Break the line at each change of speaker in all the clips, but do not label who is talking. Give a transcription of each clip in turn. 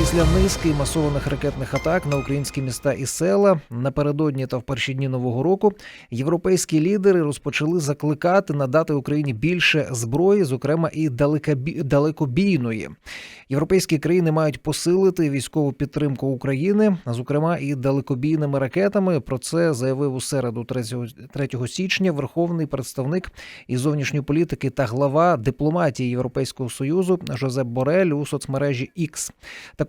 Після низки масованих ракетних атак на українські міста і села напередодні та в перші дні нового року європейські лідери розпочали закликати надати Україні більше зброї, зокрема і далекобі- далекобійної. Європейські країни мають посилити військову підтримку України, зокрема і далекобійними ракетами. Про це заявив у середу 3 3 січня верховний представник із зовнішньої політики та глава дипломатії Європейського союзу Жозеп Борель у соцмережі X.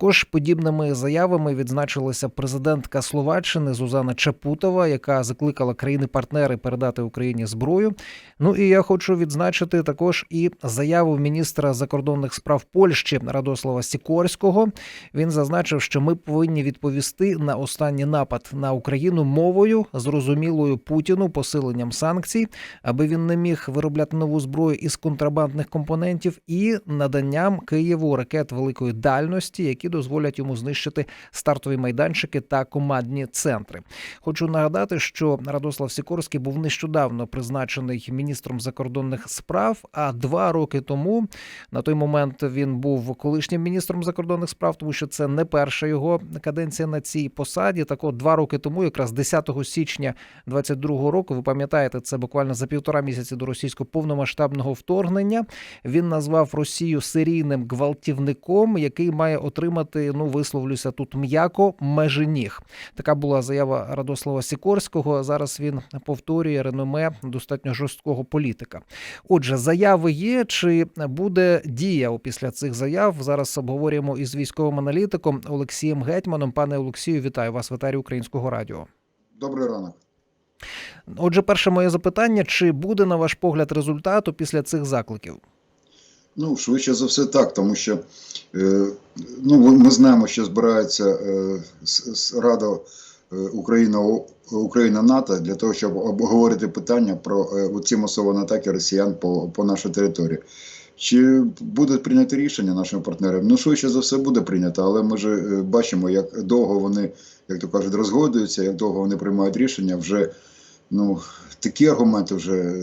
Також подібними заявами відзначилася президентка Словаччини Зузана Чапутова, яка закликала країни-партнери передати Україні зброю. Ну і я хочу відзначити також і заяву міністра закордонних справ Польщі Радослава Сікорського. Він зазначив, що ми повинні відповісти на останній напад на Україну мовою, зрозумілою Путіну, посиленням санкцій, аби він не міг виробляти нову зброю із контрабандних компонентів, і наданням Києву ракет великої дальності, які дозволять йому знищити стартові майданчики та командні центри. Хочу нагадати, що Радослав Сікорський був нещодавно призначений міністром закордонних справ. А два роки тому на той момент він був колишнім міністром закордонних справ, тому що це не перша його каденція на цій посаді. Так от два роки тому, якраз 10 січня 22 року, ви пам'ятаєте, це буквально за півтора місяці до російського повномасштабного вторгнення. Він назвав Росію серійним гвалтівником, який має отримати, ну висловлюся тут м'яко, меженіг. Така була заява Радослава Сікорського. Зараз він повторює реноме достатньо жорсткого політика. Отже, заяви є. Чи буде дія після цих заяв? Зараз обговорюємо із військовим аналітиком Олексієм Гетьманом. Пане Олексію, вітаю вас в етері Українського радіо.
Добрий ранок.
Отже, перше моє запитання: чи буде на ваш погляд результату після цих закликів?
Ну, швидше за все так, тому що е, ну, ми знаємо, що збирається е, Рада е, Україна, Україна НАТО для того, щоб обговорити питання про ці масовані атаки росіян по, по нашій території. Чи буде прийнято рішення нашим партнерам? Ну, швидше за все буде прийнято, але ми ж бачимо, як довго вони, як то кажуть, розгодуються, як довго вони приймають рішення. Вже ну, такі аргументи вже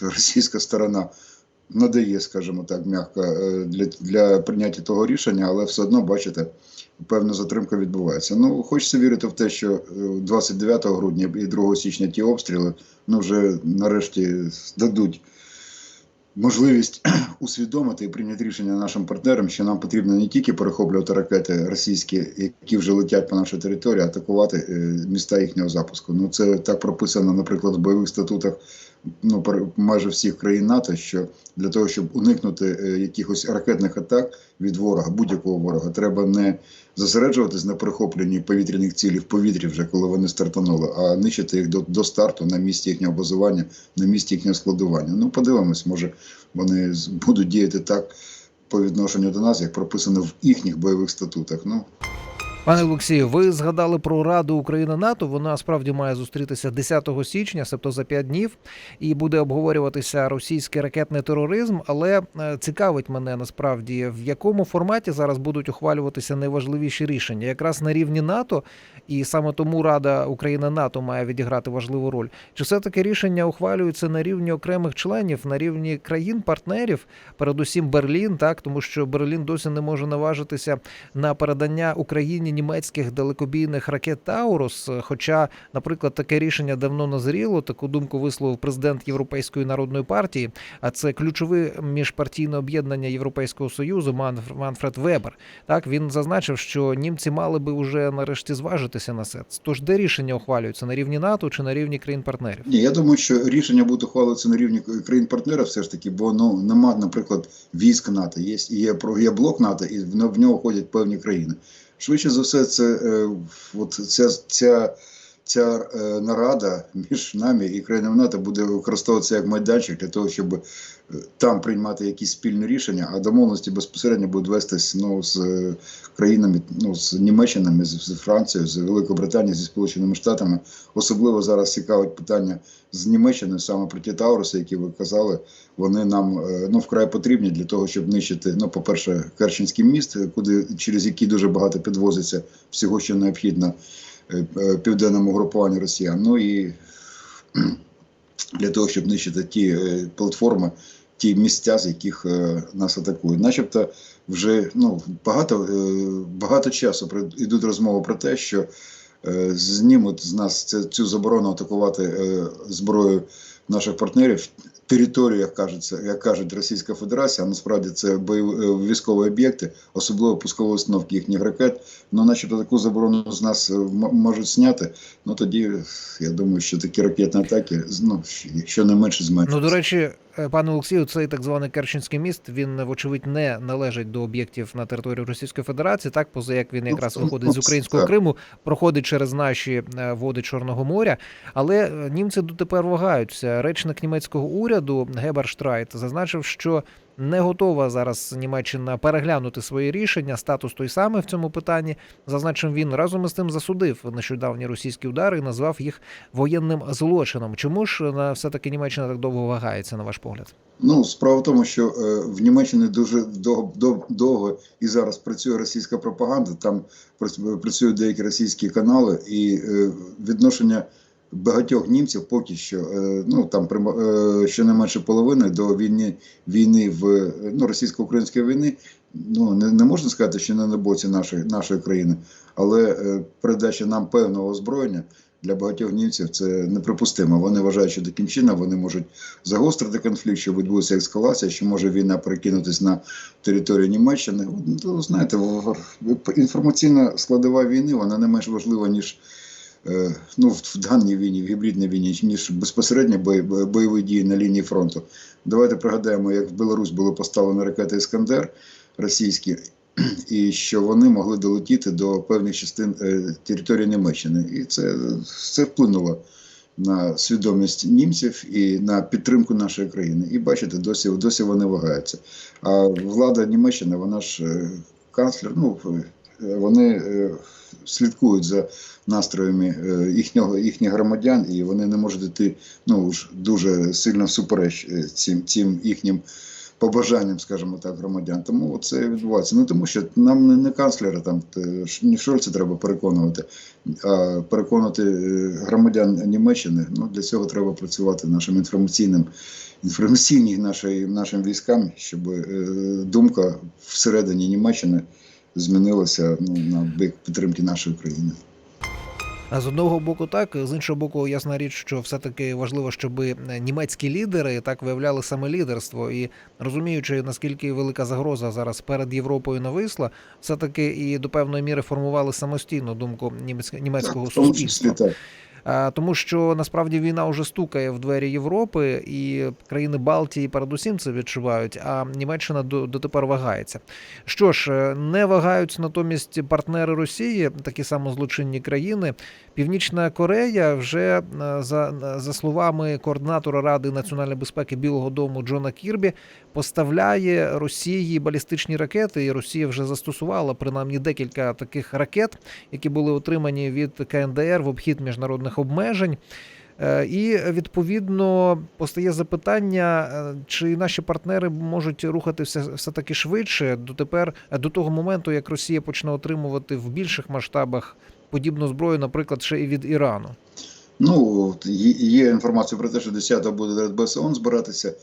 російська сторона надає, скажімо так, м'яко е, для, для прийняття того рішення, але все одно, бачите, певна затримка відбувається. Ну, хочеться вірити в те, що е, 29 грудня і 2 січня ті обстріли ну, вже нарешті дадуть можливість усвідомити і прийняти рішення нашим партнерам, що нам потрібно не тільки перехоплювати ракети російські, які вже летять по нашій території, а атакувати е, міста їхнього запуску. Ну це так прописано, наприклад, в бойових статутах ну, майже всіх країн НАТО, що для того, щоб уникнути е, якихось ракетних атак від ворога, будь-якого ворога, треба не зосереджуватись на прихопленні повітряних цілей в повітрі, вже коли вони стартанули, а нищити їх до, до старту на місці їхнього базування, на місці їхнього складування. Ну, подивимось, може вони будуть діяти так по відношенню до нас, як прописано в їхніх бойових статутах. Ну,
Пане Олексію, ви згадали про Раду України НАТО. Вона справді має зустрітися 10 січня, себто за 5 днів, і буде обговорюватися російський ракетний тероризм. Але е, цікавить мене насправді, в якому форматі зараз будуть ухвалюватися найважливіші рішення, якраз на рівні НАТО, і саме тому Рада України НАТО має відіграти важливу роль. Чи все таки рішення ухвалюються на рівні окремих членів, на рівні країн-партнерів, передусім Берлін, так тому що Берлін досі не може наважитися на передання Україні німецьких далекобійних ракет Таурус. Хоча, наприклад, таке рішення давно назріло. Таку думку висловив президент Європейської народної партії. А це ключове міжпартійне об'єднання Європейського союзу Манф- Манфред Вебер. Так він зазначив, що німці мали би вже нарешті зважитися на це. Тож де рішення ухвалюються на рівні НАТО чи на рівні країн-партнерів?
Ні, я думаю, що рішення буде ухвалюватися на рівні країн-партнерів все ж таки, бо ну нема, наприклад, військ НАТО. Є, є, є блок НАТО, і в, нього входять певні країни. Швидше за все, це е, от ця, ця, ця е, нарада між нами і країнами НАТО буде використовуватися як майданчик для того, щоб е, там приймати якісь спільні рішення, а домовленості безпосередньо будуть вестись ну, з е, країнами, ну, з Німеччинами, з, Францією, з Великою Британією, зі Сполученими Штатами. Особливо зараз цікавить питання з Німеччиною саме про ті Тауруси, які ви казали, вони нам ну, вкрай потрібні для того, щоб нищити, ну, по-перше, Керченський міст, куди, через який дуже багато підвозиться всього, що необхідно південному групуванню росіян. Ну і для того, щоб нищити ті е, платформи, ті місця, з яких е, нас атакують. Начебто, вже ну багато, е, багато часу йдуть розмови про те, що е, знімуть з нас цю заборону атакувати зброєю наших партнерів. Територію, як кажеться, як кажуть Російська Федерація, а насправді це бойові е, військові об'єкти, особливо пускові установки їхніх ракет. Ну, начебто таку заборону з нас е, можуть зняти. Ну тоді я думаю, що такі ракетні атаки ну, що не менше зменшуються.
Ну, до речі, пане Олексію, цей так званий Керченський міст, він, вочевидь, не належить до об'єктів на території Російської Федерації, так, поза як він якраз виходить з українського. Криму, проходить через наші е, води Чорного моря. Але е, німці дотепер вагаються. Речник німецького уряду Гебер Штрайт зазначив, що не готова зараз Німеччина переглянути свої рішення. Статус той самий в цьому питанні. Зазначив він разом із тим засудив нещодавні російські удари і назвав їх воєнним злочином. Чому ж на все таки Німеччина так довго вагається, на ваш погляд?
Ну, справа в тому, що е, в Німеччині дуже довго, дов- довго і зараз працює російська пропаганда. Там прац- працюють деякі російські канали, і е, відношення багатьох німців поки що, е, ну там е, щонайменше половини до війни війни в е, ну, російсько-української війни. Ну не, не можна сказати, що не на боці нашої нашої країни, але передача нам певного озброєння для багатьох німців це неприпустимо. Вони вважають, що таким чином вони можуть загострити конфлікт, що відбудеться ескалація, що може війна перекинутися на територію Німеччини. Ну, знаєте, інформаційна складова війни вона не менш важлива, ніж ну, в даній війні, в гібридній війні, ніж безпосередньо бой- бойові дії на лінії фронту. Давайте пригадаємо, як в Білорусь були поставлені ракети Іскандер російські, і що вони могли долетіти до певних частин е, території Німеччини. І це, це вплинуло на свідомість німців і на підтримку нашої країни. І бачите, досі, досі вони вагаються. А влада Німеччини, вона ж е, канцлер, ну е, вони е, слідкують за настроями е, їхнього їхніх громадян, і вони не можуть йти ну дуже сильно всупереч е, цим, цим їхнім. Побажанням, скажімо так, громадян. Тому це відбувається. Не тому, що нам не, не канцлера, там е, Ш- не Шольца треба переконувати, а переконати е, громадян Німеччини. Ну для цього треба працювати нашим інформаційним інформаційній нашим військам, щоб е, думка всередині Німеччини змінилася ну, на бік підтримки нашої країни.
А з одного боку, так з іншого боку, ясна річ, що все-таки важливо, щоб німецькі лідери так виявляли саме лідерство, і розуміючи наскільки велика загроза зараз перед Європою нависла, все таки і до певної міри формували самостійну думку німецького німецького
так,
суспільства.
так.
А, Тому що насправді війна вже стукає в двері Європи, і країни Балтії передусім це відчувають. А Німеччина до- дотепер вагається. Що ж, е, не вагаються натомість партнери Росії, такі само злочинні країни. Північна Корея вже е, за, за словами координатора Ради національної безпеки Білого Дому Джона Кірбі поставляє Росії балістичні ракети, і Росія вже застосувала принаймні декілька таких ракет, які були отримані від КНДР в обхід міжнародних обмежень. Е, І відповідно постає запитання, е, чи наші партнери можуть рухатися все таки швидше дотепер е, до того моменту, як Росія почне отримувати в більших масштабах подібну зброю, наприклад, ще і від Ірану.
Ну, є, інформація про те, що 10-го буде Радбез збиратися,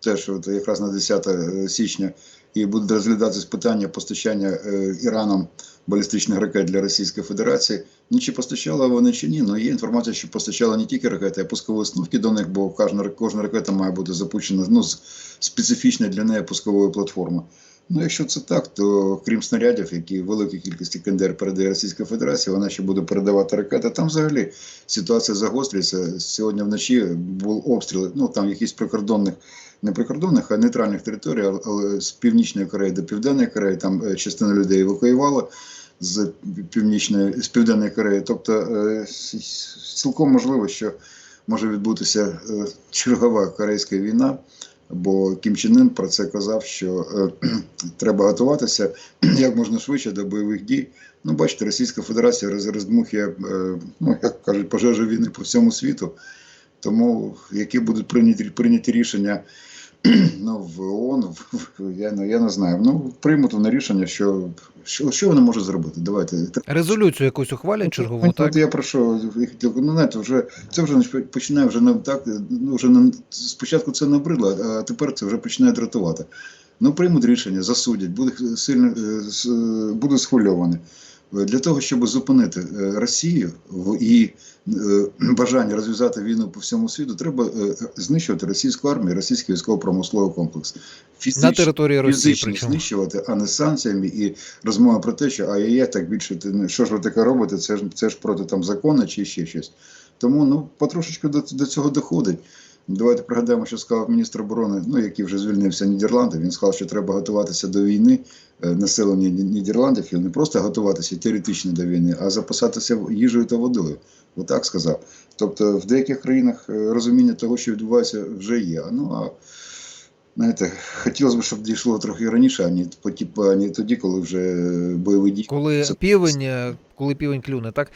теж от якраз на 10 січня, і буде розглядатися питання постачання е, Іраном балістичних ракет для Російської Федерації. Ну, чи постачали вони чи ні, ну є інформація, що постачали не тільки ракети, а пускові установки до них, бо кожна, кожна ракета має бути запущена ну, специфічна для неї пусковою платформою. Ну, якщо це так, то крім снарядів, які великій кількості КНДР передає Російська Федерація, вона ще буде передавати ракети. Там взагалі ситуація загострюється. Сьогодні вночі був обстріл, ну там якісь прикордонних, не прикордонних, а нейтральних територій, але- з північної Кореї до Південної Кореї, там е, частина людей евакуювала з північної з південної Кореї. Тобто е, цілком можливо, що може відбутися е, чергова корейська війна. Бо Кім Чен Ын про це казав, що е, треба готуватися як можна швидше до бойових дій. Ну, бачите, Російська Федерація роз- роздмухує, е, ну як кажуть, пожежі війни по всьому світу. Тому які будуть прийняті, прийняті рішення ну, в ООН, в, в- я, я не знаю. Ну, приймуть вони рішення, що, що, що вони можуть зробити. Давайте.
Резолюцію якусь ухвалять чергову,
От
так?
я про що ну, знаєте, вже це вже починає вже не так. Ну вже не спочатку це набридло, а тепер це вже починає дратувати. Ну приймуть рішення, засудять, будуть сильно е, е, будуть схвильовані. Для того, щоб зупинити е, Росію в її е, бажанні розв'язати війну по всьому світу, треба е, знищувати російську армію, російський військово-промисловий комплекс.
На території Росії,
фізично
причому.
знищувати, а не санкціями і розмова про те, що ай-яй, так більше ти не- що ж ви таке робите? Це ж це ж проти там закону чи ще щось. Тому ну потрошечку до, до цього доходить. Давайте пригадаємо, що сказав міністр оборони, ну який вже звільнився Нідерланди. Він сказав, що треба готуватися до війни е, населення Нідерландів і не просто готуватися теоретично до війни, а запасатися їжею та водою. Отак сказав. Тобто в деяких країнах е, розуміння того, що відбувається, вже є. Ну а знаєте, хотілося б, щоб дійшло трохи раніше, а не, потім- тоді, коли вже бойові дії.
Коли півень, е, коли півень клюне, так?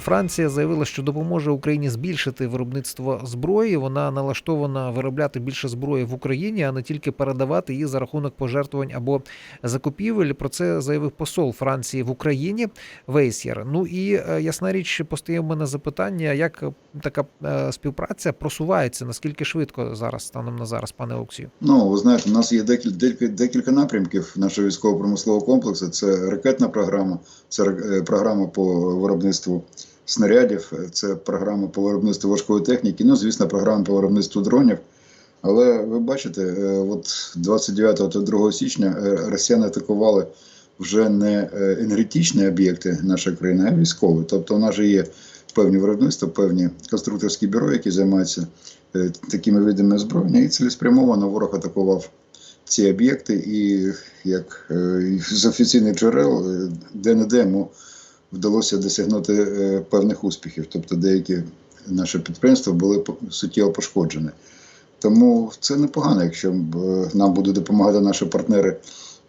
Франція заявила, що допоможе Україні збільшити виробництво зброї. Вона налаштована виробляти більше зброї в Україні, а не тільки передавати її за рахунок пожертвувань або закупівель. Про це заявив посол Франції в Україні Вейсєр. Ну і е, ясна річ, постає в мене запитання, як така е, співпраця просувається, наскільки швидко зараз станом на зараз, пане Олексію?
Ну, ви знаєте, у нас є декілька, декілька, декілька напрямків нашого військово-промислового комплексу. Це ракетна програма, це е, програма по виробництву снарядів, це програма по виробництву важкої техніки, ну, звісно, програма по виробництву дронів. Але ви бачите, е, от 29 та 2 січня е, росіяни атакували вже не е, енергетичні об'єкти нашої країни, а військові. Тобто, у нас же є певні виробництва, певні конструкторські бюро, які займаються такими видами озброєння, і цілеспрямовано ворог атакував ці об'єкти, і як з офіційних джерел, е, де-не-де йому вдалося досягнути е, певних успіхів. Тобто деякі наші підприємства були суттєво пошкоджені. Тому це непогано, якщо е, нам будуть допомагати наші партнери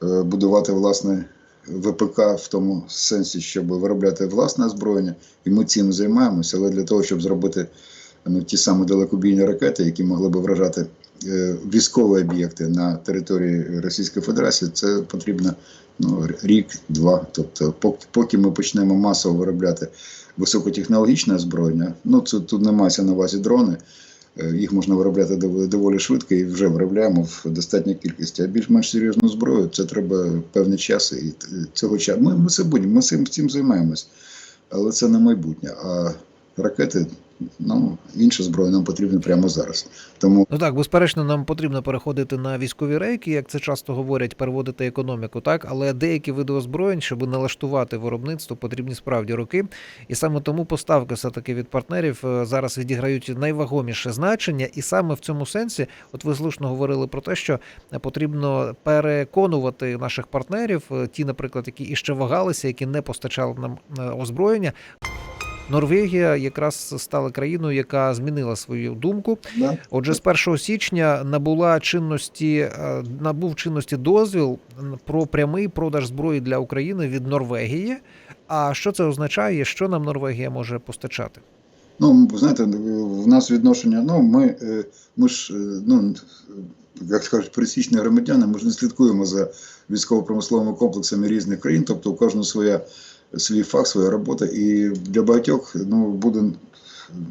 е, будувати власне ВПК в тому сенсі, щоб виробляти власне озброєння, і ми цим займаємося, але для того, щоб зробити ну, ті самі далекобійні ракети, які могли б вражати військові об'єкти на території Російської Федерації, це потрібно ну, рік-два. Тобто, поки, ми почнемо масово виробляти високотехнологічне озброєння, ну це тут не мається на увазі дрони. е, Їх можна виробляти доволі швидко і вже виробляємо в достатній кількості. А більш-менш серйозну зброю це треба певний час. І цього часу ми, ми це будемо, ми цим, цим займаємось. Але це не майбутнє. А ракети, ну інша зброя нам потрібна прямо зараз. Тому
Ну так, безперечно, нам потрібно переходити на військові рейки, як це часто говорять, переводити економіку, так але деякі види озброєнь, щоб налаштувати виробництво, потрібні справді роки. І саме тому поставки все таки від партнерів е, зараз відіграють найвагоміше значення. І саме в цьому сенсі, от ви слушно говорили про те, що потрібно переконувати наших партнерів, е, ті, наприклад, які іще вагалися, які не постачали нам е, озброєння. Норвегія якраз стала країною, яка змінила свою думку. Отже, з 1 січня набула чинності е, набув чинності дозвіл про прямий продаж зброї для України від Норвегії. А що це означає? Що нам Норвегія може постачати?
Ну, знаєте, в нас відношення. Ну, ми, е, ми ж, е, ну, як кажуть, пересічні громадяни, ми ж не слідкуємо за військово-промисловими комплексами різних країн, тобто у кожного своя, свій фах, своя робота. І для багатьох ну, буде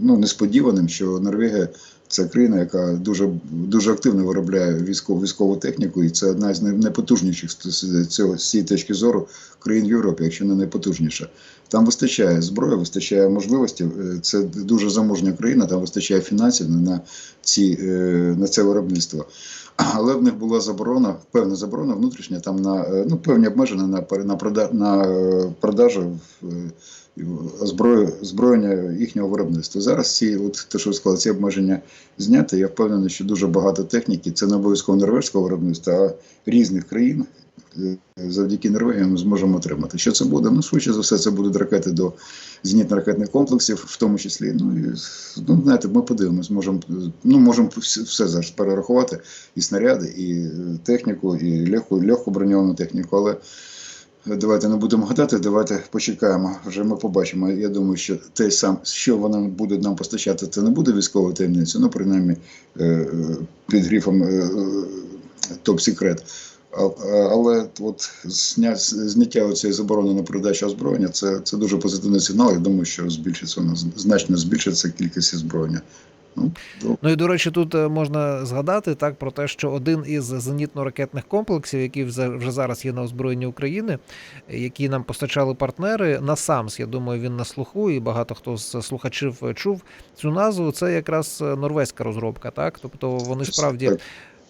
ну, несподіваним, що Норвегія це країна, яка дуже, дуже активно виробляє військову, військову техніку, і це одна з найпотужніших з цього з цієї точки зору країн Європи, якщо не найпотужніша. Там вистачає зброї, вистачає можливостей. Е, Це дуже заможня країна, там вистачає фінансів на, ці, е, на це виробництво. Але в них була заборона, певна заборона внутрішня, там на е, ну, певні обмеження на, на, прода, на е, продажу е, зброєння їхнього виробництва. Зараз ці, от те, що сказали, ці обмеження зняти. Я впевнений, що дуже багато техніки, це не обов'язково норвезького виробництва, а різних країн. Е, Завдяки Норвегії ми зможемо отримати. Що це буде? Ну, швидше за все, це будуть ракети до зенітно-ракетних комплексів, в тому числі. Ну, і, ну знаєте, ми подивимось, можемо, ну, можемо все, зараз перерахувати: і снаряди, і е, техніку, і легку, легку броньовану техніку. Але Давайте не будемо гадати, давайте почекаємо. Вже ми побачимо. Я думаю, що те сам, що вони будуть нам постачати, це не буде військовою таємницею, ну принаймні е, під грифом топ-секрет. Але от зня, зняття цієї заборони на передачу озброєння це, це дуже позитивний сигнал. Я думаю, що збільшиться значно збільшиться кількість озброєння. Ну,
Ну і до речі, тут е, можна згадати так про те, що один із зенітно-ракетних комплексів, які вже зараз є на озброєнні України, які нам постачали партнери, насамс, я думаю, він на слуху, і багато хто з слухачів е, чув цю назву. Це якраз е, норвезька розробка, так тобто вони справді.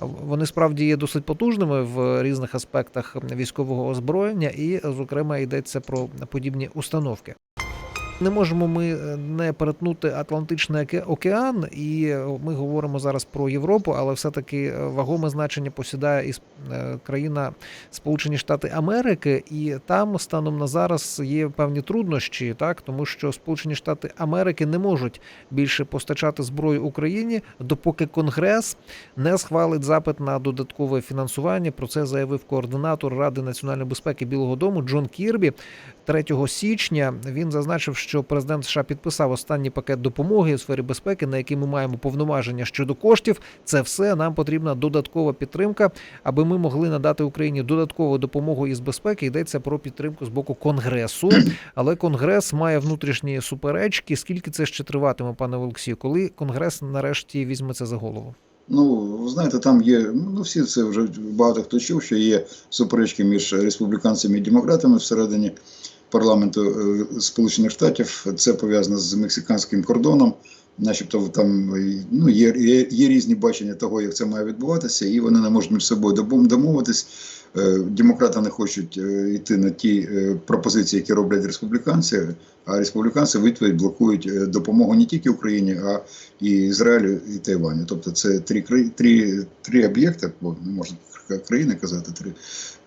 Вони справді є досить потужними в різних аспектах військового озброєння, і, зокрема, йдеться про подібні установки. Не можемо ми е, не перетнути Атлантичний океан, і е, ми говоримо зараз про Європу, але все-таки е, вагоме значення посідає і країна Сполучені Штати Америки, і там станом на зараз є певні труднощі, так тому що Сполучені Штати Америки не можуть більше постачати зброю Україні, допоки Конгрес не схвалить запит на додаткове фінансування. Про це заявив координатор Ради національної безпеки Білого Дому Джон Кірбі. 3 січня він зазначив, що президент США підписав останній пакет допомоги у сфері безпеки, на який ми маємо повноваження щодо коштів. Це все нам потрібна додаткова підтримка, аби ми могли надати Україні додаткову допомогу із безпеки. Йдеться про підтримку з боку конгресу. Але конгрес має внутрішні суперечки. Скільки це ще триватиме, пане Олексію? Коли конгрес нарешті візьме це за голову?
Ну, ви знаєте, там є, ну всі це вже багато хто чув, що є суперечки між республіканцями і демократами всередині парламенту е, Сполучених Штатів. Це пов'язано з мексиканським кордоном. Начебто там ну, є, є, є різні бачення того, як це має відбуватися, і вони не можуть між собою домовитись. Е, Демократи не хочуть е, йти на ті пропозиції, які роблять республіканці, а республіканці відповідь блокують допомогу не тільки Україні, а і Ізраїлю і Тайваню. Тобто це три три, три об'єкти, можна країни казати, три,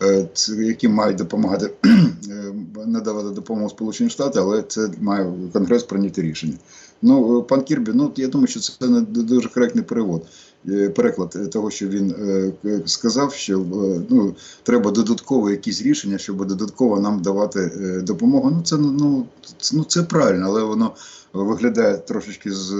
е, які мають допомагати е, надавати допомогу Сполучені Штати, але це має Конгрес прийняти рішення. Ну, е, пан Кірбі, ну я думаю, що це не дуже коректний перевод. е, Переклад е, того, що він е, сказав, що е, ну, треба додатково якісь рішення, щоб додатково нам давати е, допомогу. Ну ну, це- ну це правильно, але воно виглядає трошечки з,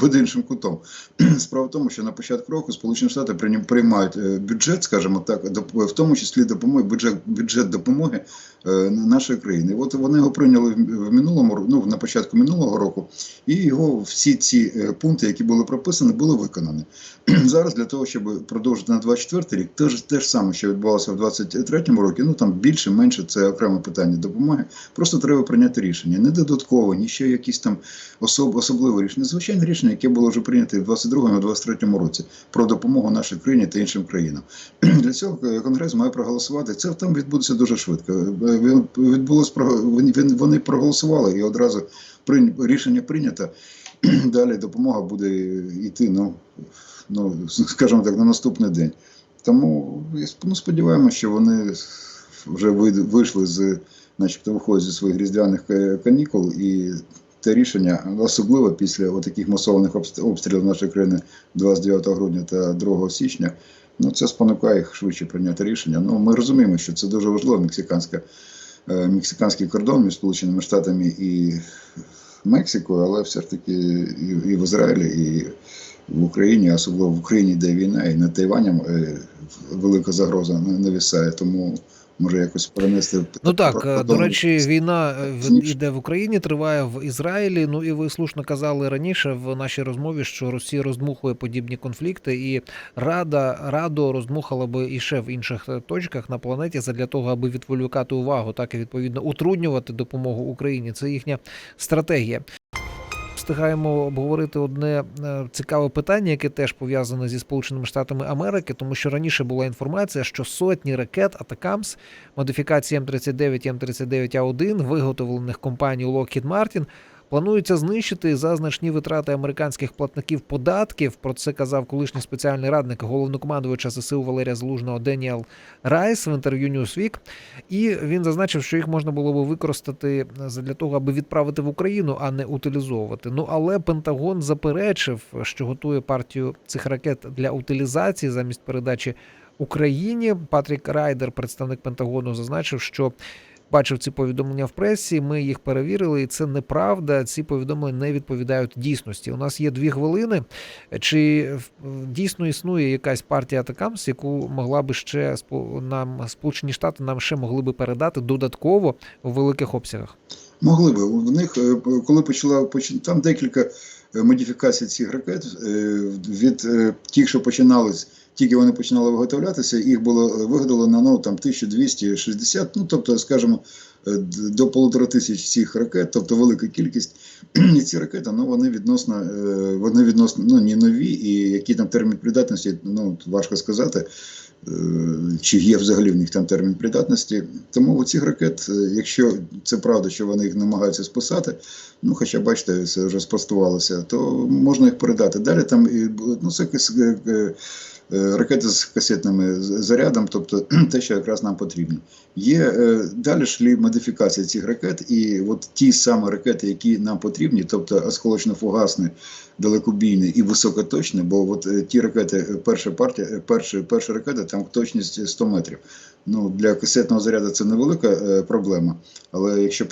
під- іншим кутом. Справа в тому, що на початку року Сполучені Штати приймають е, бюджет, скажімо так, в тому числі допомоги, бюджет, бюджет допомоги е, нашої країни. От вони його прийняли в- минулому ну, на початку минулого року, і його всі ці е, пункти, які були прописані, були виконані. Зараз для того, щоб продовжити на 24 рік, те ж те ж саме, що відбувалося в 23-му році, ну там більше, менше це окреме питання допомоги. Просто треба прийняти рішення. Не додатково, ні ще якісь там особ, особливе рішення. Звичайне рішення, яке було вже прийнято в 22-му і 23-му році про допомогу нашій країні та іншим країнам. Для цього е, Конгрес має проголосувати. Це там відбудеться дуже швидко. Е, Відбулось вони, проголосували і одразу рішення прийнято. Далі допомога буде йти, ну, ну скажімо так, на наступний день. Тому ну, сподіваємося, що вони вже вийшли з, начебто, виходять зі своїх різдвяних канікул, і те рішення, особливо після таких масованих обст- обстрілів нашої країни 29 грудня та 2 січня, ну це спонукає їх швидше прийняти рішення. Ну, ми розуміємо, що це дуже важливо, мексиканська, е, мексиканський кордон між Сполученими Штатами і Мексикою, але все ж таки і, і в Ізраїлі, і в Україні, особливо в Україні, де війна, і над Тайванем е, велика загроза не навісає, тому може якось перенести.
Ну так,
про-
е, до речі, війна е, в- іде в Україні, триває в Ізраїлі. Ну і ви слушно казали раніше в нашій розмові, що Росія роздмухує подібні конфлікти, і Рада Радо роздмухала би і ще в інших е, точках на планеті задля того, аби відволікати увагу, так і відповідно утруднювати допомогу Україні. Це їхня стратегія. Встигаємо обговорити одне е, цікаве питання, яке теж пов'язане зі Сполученими Штатами Америки, тому що раніше була інформація, що сотні ракет Атакамс модифікації М39 і М39А1, виготовлених компанією Lockheed Martin, плануються знищити за значні витрати американських платників податків. Про це казав колишній спеціальний радник головнокомандувача ЗСУ Валерія Залужного Деніел Райс в інтерв'ю Newsweek. І він зазначив, що їх можна було би використати для того, аби відправити в Україну, а не утилізовувати. Ну але Пентагон заперечив, що готує партію цих ракет для утилізації замість передачі Україні. Патрік Райдер, представник Пентагону, зазначив, що бачив ці повідомлення в пресі. Ми їх перевірили, і це неправда. Ці повідомлення не відповідають дійсності. У нас є дві хвилини. Чи в- дійсно існує якась партія Атакамс, яку могла би ще нам Сполучені Штати нам ще могли би передати додатково у великих обсягах?
Могли би. В них, е, коли почала поч- там декілька е, модифікацій цих ракет е, від тих, що починались, тільки вони починали виготовлятися, їх було виготовлено ну, там 1260, ну тобто, скажімо, е, до полутора тисяч цих ракет, тобто велика кількість. І ці ракети, ну вони відносно, е, вони відносно ну, не нові, і який там термін придатності, ну важко сказати. Е, Чи є взагалі в них там термін придатності. Тому у цих ракет, якщо це правда, що вони їх намагаються спасати, ну хоча бачите, це вже спростувалося, то можна їх передати. Далі там ну, це ракети з касетними з- зарядом, тобто те, що якраз нам потрібно. Є е, далі шлі модифікації цих ракет, і от ті самі ракети, які нам потрібні, тобто осколочно-фугасні, далекобійні і високоточні, бо от е, ті ракети, е, перша партія, е, перша, перша ракета, там точність 100 метрів. Ну, для касетного заряду це невелика е, проблема, але якщо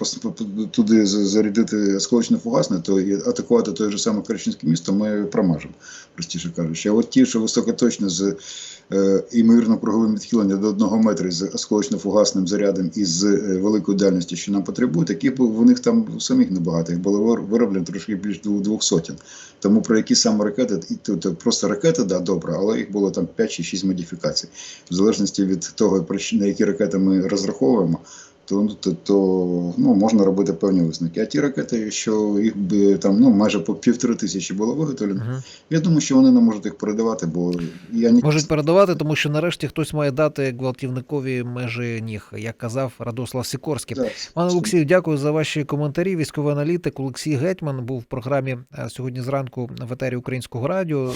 туди зарядити осколочно-фугасне, то атакувати той же самий Керченське місто ми промажемо, простіше кажучи. А от ті, що високоточні з е, імовірно круговим відхиленням до 1 метра з осколочно-фугасним зарядом і з е, великою дальністю, що нам потребує, таких в них там самих небагато. Їх було вир- вироблено трошки більш двох сотень. Тому про які саме ракети, тут просто ракети, да, добре, але їх було там 5 чи 6 модифікацій. В залежності від того, на які ракети ми розраховуємо, то, то, то ну, можна робити певні висновки. А ті ракети, що їх би там ну, майже по півтори тисячі було виготовлено,
Угу.
я думаю, що вони не можуть їх передавати, бо я ні...
Можуть передавати, тому що нарешті хтось має дати гвалтівникові межі ніг, як казав Радослав Сікорський.
Так,
Пане Олексію, дякую за ваші коментарі. Військовий аналітик Олексій Гетьман був в програмі е, сьогодні зранку в етері Українського радіо.